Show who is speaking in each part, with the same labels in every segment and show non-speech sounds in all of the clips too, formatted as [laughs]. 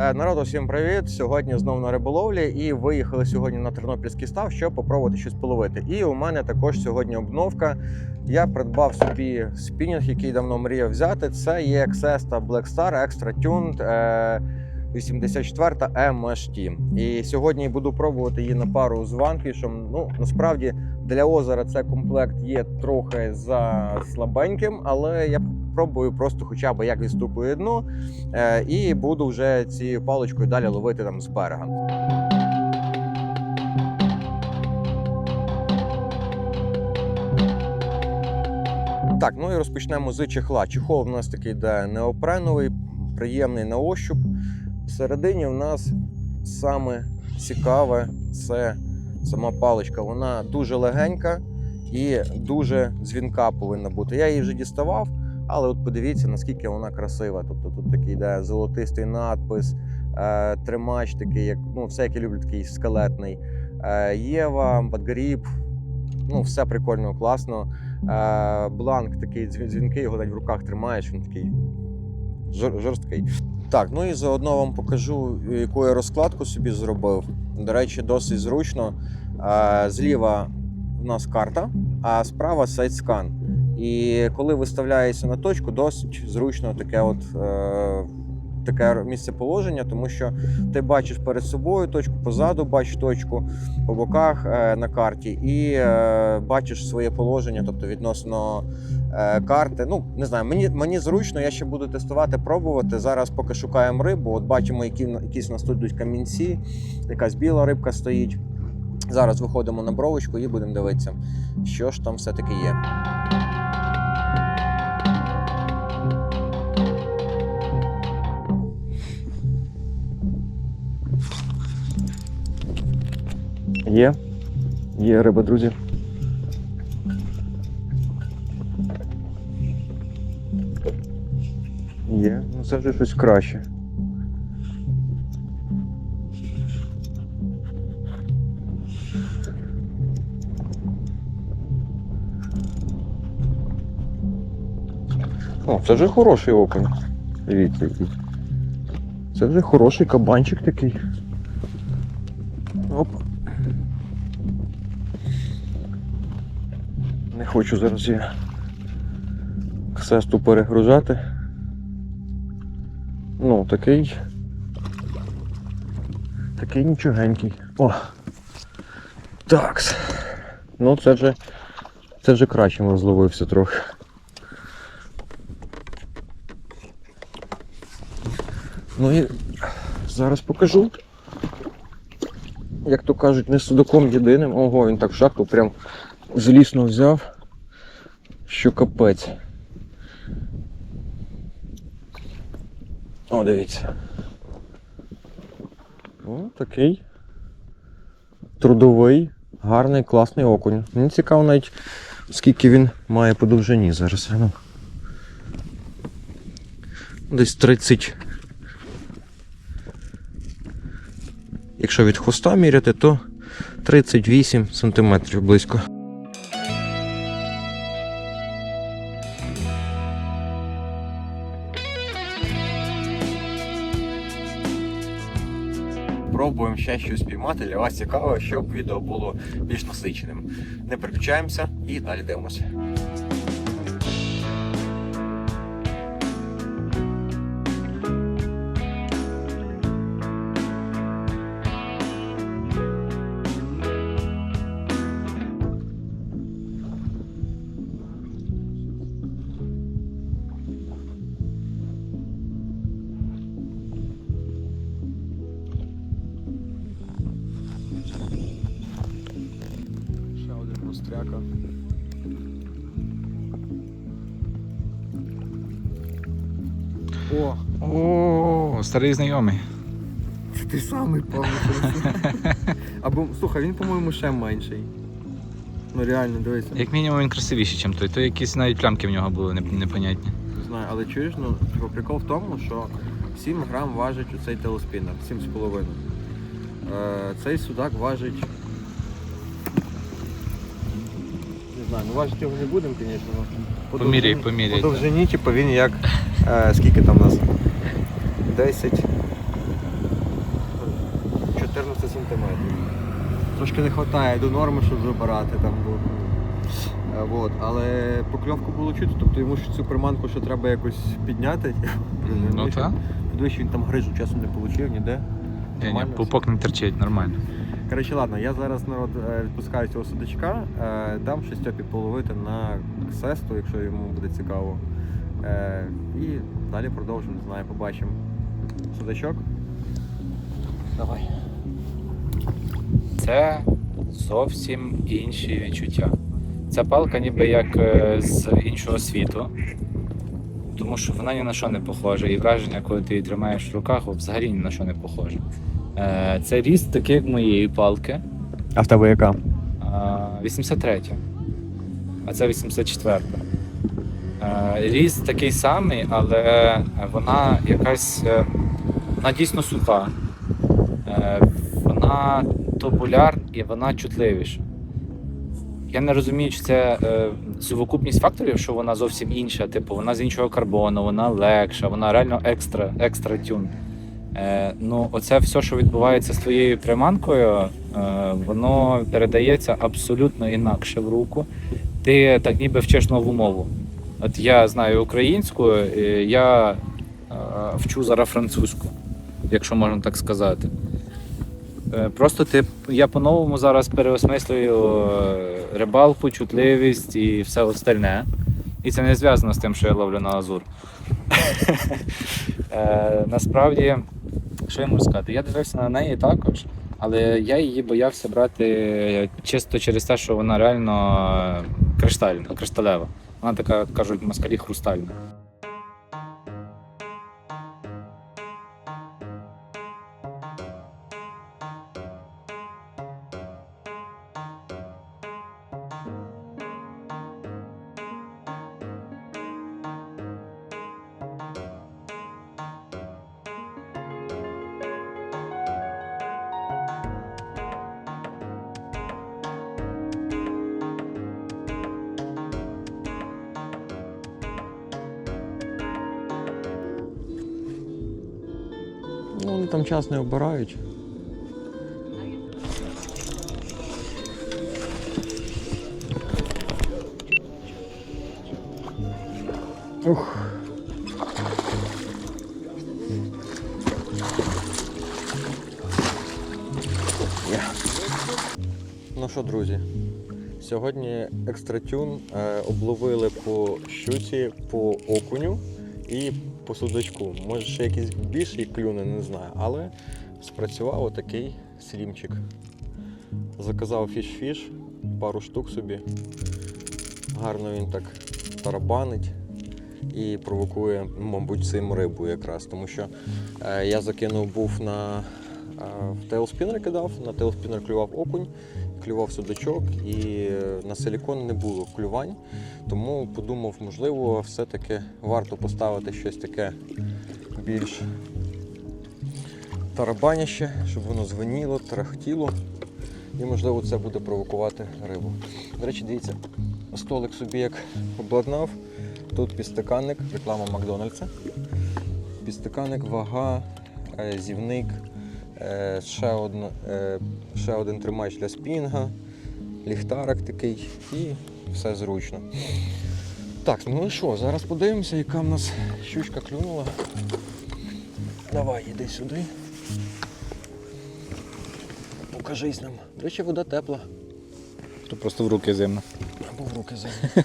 Speaker 1: Е, Народу, всім привіт! Сьогодні знову на риболовлі і виїхали сьогодні на Тернопільський став, щоб попробувати щось половити. І у мене також сьогодні обновка. Я придбав собі спінінг, який давно мріяв взяти. Це є Black Star Extra Tuned е, 84 MHT. І сьогодні буду пробувати її на пару з ванкішем. Ну, насправді для озера це комплект є трохи за слабеньким, але я пробую просто хоча б як відступує дно. Е, і буду вже цією паличкою далі ловити там з берега. Так, ну і розпочнемо з чехла. Чехол у нас такий йде неопреновий, приємний на ощуп. Всередині в нас саме цікаве це сама паличка. Вона дуже легенька і дуже дзвінка повинна бути. Я її вже діставав, але от подивіться, наскільки вона красива. Тобто тут такий йде золотистий надпис, е, тримач такий, як ну, все, як я люблю, такий скелетний. Е, Єва, Бадгаріб, ну, все прикольно, класно. Е, бланк такий дзвін- дзвінкий, його навіть в руках тримаєш, він такий жорсткий. Так, ну і заодно вам покажу, яку я розкладку собі зробив. До речі, досить зручно. Е, Зліва у нас карта, а справа сайт-скан. І коли виставляєшся на точку, досить зручно таке от. Е, Таке місце положення, тому що ти бачиш перед собою точку, позаду бачиш точку по боках е, на карті, і е, бачиш своє положення, тобто відносно е, карти. Ну не знаю, мені, мені зручно, я ще буду тестувати, пробувати. Зараз поки шукаємо рибу. От бачимо, які якісь нас тут йдуть камінці, якась біла рибка стоїть. Зараз виходимо на бровочку і будемо дивитися, що ж там все-таки є. Є. Є риба, друзі. Є, ну це вже щось краще. О, це вже хороший окунь. Дивіться який. Це вже хороший кабанчик такий. Оп. Не хочу зараз я ксесту перегружати. Ну, такий. Такий нічогенький. О! Так. Ну це вже. Це вже краще розловився трохи. Ну і зараз покажу. Як то кажуть, не судаком єдиним. Ого, він так в шахту прям злісно взяв, що капець. О, дивіться. О, такий трудовий, гарний, класний окунь. Мені цікаво навіть, скільки він має по довжині зараз. Ну. Десь 30. Якщо від хвоста міряти, то 38 см близько. Ще щось піймати. Для вас цікаво, щоб відео було більш насиченим. Не переключаємося і далі дивимося. Один. О,
Speaker 2: О, старий знайомий.
Speaker 1: це ти самий певно. [laughs] Або слухай, він, по-моєму, ще менший. Ну реально, дивися.
Speaker 2: Як мінімум він красивіший, ніж той. То якісь навіть плямки в нього були непонятні.
Speaker 1: Не знаю, але чуєш, ну типу, прикол в тому, що 7 грам важить оцей телеспінер, 7,5. Е, цей судак важить. знаю. Ну важити його не будемо, звісно.
Speaker 2: Поміряй,
Speaker 1: довжині-
Speaker 2: поміряй,
Speaker 1: По довжині чи по він як е, скільки там у нас? 10. 14 сантиметрів. Трошки не вистачає до норми, щоб забирати там. Бо... Е, Але покльовку було чути, тобто йому ж цю приманку ще треба якось підняти.
Speaker 2: Ну
Speaker 1: Підвищив, він там грижу. часом не отримав ніде.
Speaker 2: Ні, ні, пупок не терчить, нормально.
Speaker 1: Коротше, ладно, я зараз народ е, відпускаю цього судачка, е, дам ще Стьопі половити на сесту, якщо йому буде цікаво. Е, І далі продовжимо, не знаю, побачимо. Судачок. Давай.
Speaker 2: Це зовсім інші відчуття. Ця палка ніби як з іншого світу, тому що вона ні на що не похожа. І враження, коли ти її тримаєш в руках, взагалі ні на що не похоже. Е, Це ріст такий, як моєї палки.
Speaker 1: А в тебе яка?
Speaker 2: А, 83, а це 84. Е, Ріст такий самий, але вона якась. е, Вона дійсно суха. Е, Вона тобуляр і вона чутливіша. Я не розумію, чи це е, сукупність факторів, що вона зовсім інша. Типу, вона з іншого карбону, вона легша, вона реально екстра, екстра тюн. Е, ну, оце все, що відбувається з твоєю приманкою, е, воно передається абсолютно інакше в руку. Ти так ніби вчиш нову мову. От я знаю українську, я е, вчу зараз французьку, якщо можна так сказати. Просто ти, я по-новому зараз переосмислюю рибалку, чутливість і все остальне. І це не зв'язано з тим, що я ловлю на Азур. [laughs] Насправді, що я можу сказати? Я дивився на неї також, але я її боявся брати чисто через те, що вона реально криштальна, кришталева. Вона така, кажуть, москалі хрустальна.
Speaker 1: Ну, вони там час не обирають. Ух. Ну що, друзі, сьогодні екстратюн е, обловили по щуці, по окуню і по судачку. Може ще якісь більші клюни, не знаю, але спрацював отакий слімчик. Заказав фіш-фіш, пару штук собі. Гарно він так тарабанить і провокує, мабуть, цим рибу якраз. Тому що е, я закинув був на е, в тейлспінер кидав, на тейлспінер клював окунь, клював судачок і е, на силікон не було клювань. Тому подумав, можливо, все-таки варто поставити щось таке більш тарабаняще, щоб воно звеніло, трахтіло. І, можливо, це буде провокувати рибу. До речі, дивіться, столик собі як обладнав. Тут підстаканник, реклама Макдональдса. Підстаканник, вага, е, зівник, ще, одна, е, ще один тримач для спінга, ліхтарик такий і все зручно. Так, ну і що, зараз подивимося, яка в нас щучка клюнула. Давай, іди сюди. Покажись нам. До речі, вода тепла.
Speaker 2: То просто в руки зимно.
Speaker 1: Або в руки займе.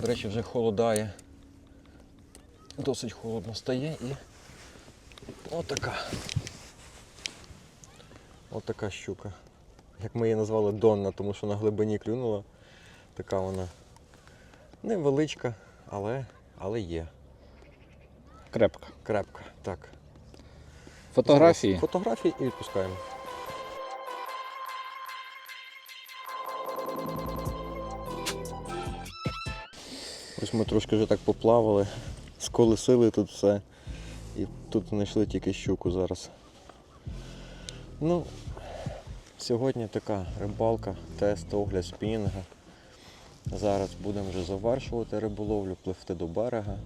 Speaker 1: До речі, вже холодає. Досить холодно стає і отака. Отака щука. Як ми її назвали Донна, тому що на глибині клюнула. Така вона невеличка, але, але є.
Speaker 2: Крепка.
Speaker 1: Крепка. Так.
Speaker 2: Фотографії.
Speaker 1: Фотографії і відпускаємо. Ось ми трошки вже так поплавали, сколесили тут все. І тут знайшли тільки щуку зараз. Ну, сьогодні така рибалка, тест, огляд спінінга. Зараз будемо вже завершувати риболовлю, пливти до берега.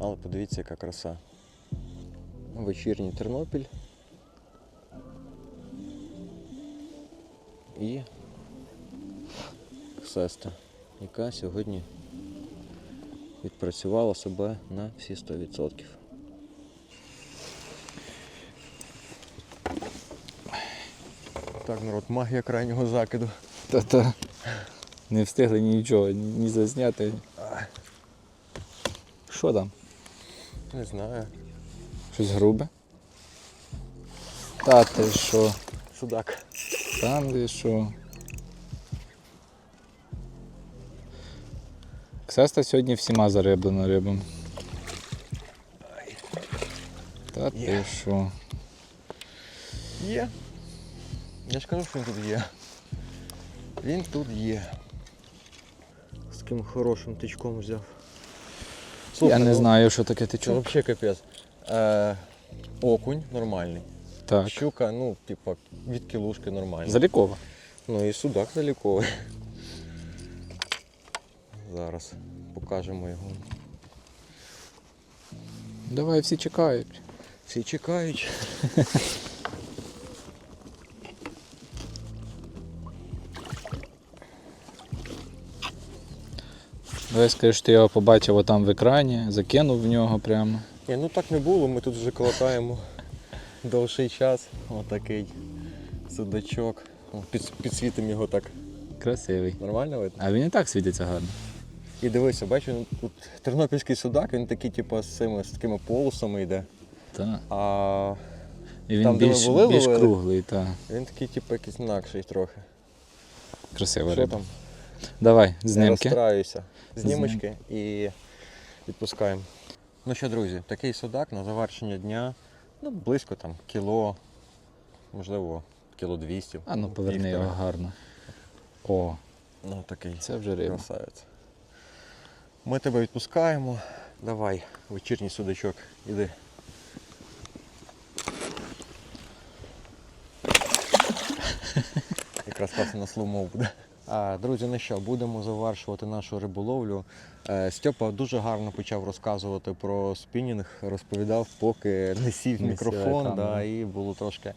Speaker 1: Але подивіться, яка краса. Вечірній Тернопіль. і Сеста, яка сьогодні відпрацювала себе на всі 100%. Так, народ, магія крайнього закиду.
Speaker 2: Та-та. Не встигли нічого, ні зазняти. Що там?
Speaker 1: Не знаю.
Speaker 2: Щось грубе? Та ти що?
Speaker 1: Судак.
Speaker 2: Там ти що? Ксеста сьогодні всіма зариблена рибами. Та ти що?
Speaker 1: Є. Я ж кажу, що він тут є. Він тут є. З таким хорошим тичком взяв.
Speaker 2: Я не
Speaker 1: ну,
Speaker 2: знаю, що таке
Speaker 1: Це
Speaker 2: течок.
Speaker 1: взагалі капець. Е, окунь нормальний.
Speaker 2: Так.
Speaker 1: Щука, ну, типа, від кілушки нормальна.
Speaker 2: Залікова.
Speaker 1: Ну і судак заліковий. Зараз покажемо його.
Speaker 2: Давай всі чекають.
Speaker 1: Всі чекають. [laughs]
Speaker 2: Давай скажеш, ти його побачив отам в екрані, закинув в нього прямо.
Speaker 1: Ні, ну так не було, ми тут вже колотаємо довший час. Отакий судачок. Під, підсвітимо його так
Speaker 2: Красивий.
Speaker 1: нормально видно.
Speaker 2: А він і так світиться гарно.
Speaker 1: І дивися, бачу, ну, тут тернопільський судак, він такий, типу, з цими з такими полосами йде.
Speaker 2: Так.
Speaker 1: А
Speaker 2: І він
Speaker 1: Там, де ми були,
Speaker 2: більш
Speaker 1: ловили?
Speaker 2: круглий, так.
Speaker 1: він такий, типу, якийсь інакший трохи.
Speaker 2: Красива
Speaker 1: Що
Speaker 2: риба.
Speaker 1: там?
Speaker 2: Давай,
Speaker 1: Не
Speaker 2: знімки.
Speaker 1: розстраюся. Знімочки і відпускаємо. Ну що, друзі, такий судак на завершення дня, ну, близько там кіло, можливо, кіло 200.
Speaker 2: А ну поверни його гарно. О,
Speaker 1: Ну такий
Speaker 2: це вже риба.
Speaker 1: красавець. Ми тебе відпускаємо. Давай, вечірній судачок, іди. [laughs] Якраз класно на слумов буде. Друзі, ну що, будемо завершувати нашу риболовлю. Е, Стьопа дуже гарно почав розказувати про спінінг, розповідав, поки не сів мікрофон,
Speaker 2: сіла
Speaker 1: да, і було трошки,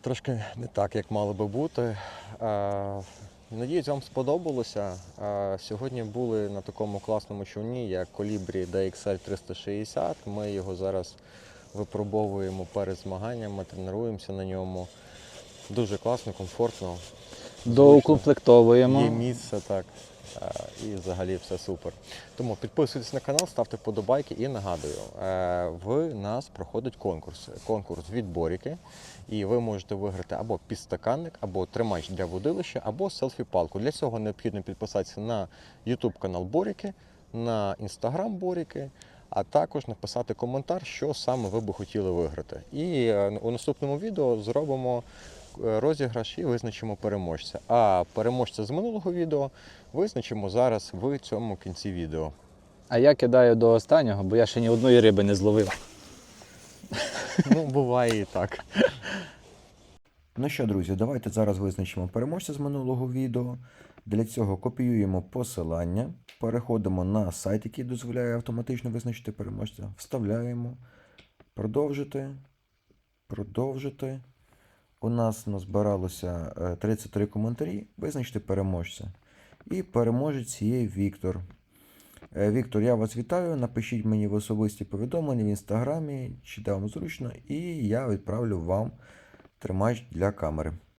Speaker 1: трошки не так, як мало би бути. Е, Надіюсь, вам сподобалося. Е, Сьогодні були на такому класному човні, як Colibri DXL 360. Ми його зараз випробовуємо перед змаганнями, тренуємося на ньому. Дуже класно, комфортно.
Speaker 2: Доукомплектовуємо.
Speaker 1: Є місце, так. Е, І взагалі все супер. Тому підписуйтесь на канал, ставте вподобайки і нагадую, е, в нас проходить конкурс. Конкурс від Боріки. І ви можете виграти або підстаканник, або тримач для водилища, або селфі-палку. Для цього необхідно підписатися на YouTube канал Боріки, на Instagram Боріки, а також написати коментар, що саме ви би хотіли виграти. І е, у наступному відео зробимо розіграш і визначимо переможця. А переможця з минулого відео визначимо зараз в цьому кінці відео.
Speaker 2: А я кидаю до останнього, бо я ще ні одної риби не зловив.
Speaker 1: Ну, буває і так. [laughs] Ну що, друзі, давайте зараз визначимо переможця з минулого відео. Для цього копіюємо посилання, переходимо на сайт, який дозволяє автоматично визначити переможця, вставляємо, продовжити, продовжити. У нас назбиралося е, 33 коментарі, Визначте переможця. І переможець є Віктор. Е, Віктор, я вас вітаю. Напишіть мені в особисті повідомлення в інстаграмі, чи де вам зручно, і я відправлю вам тримач для камери.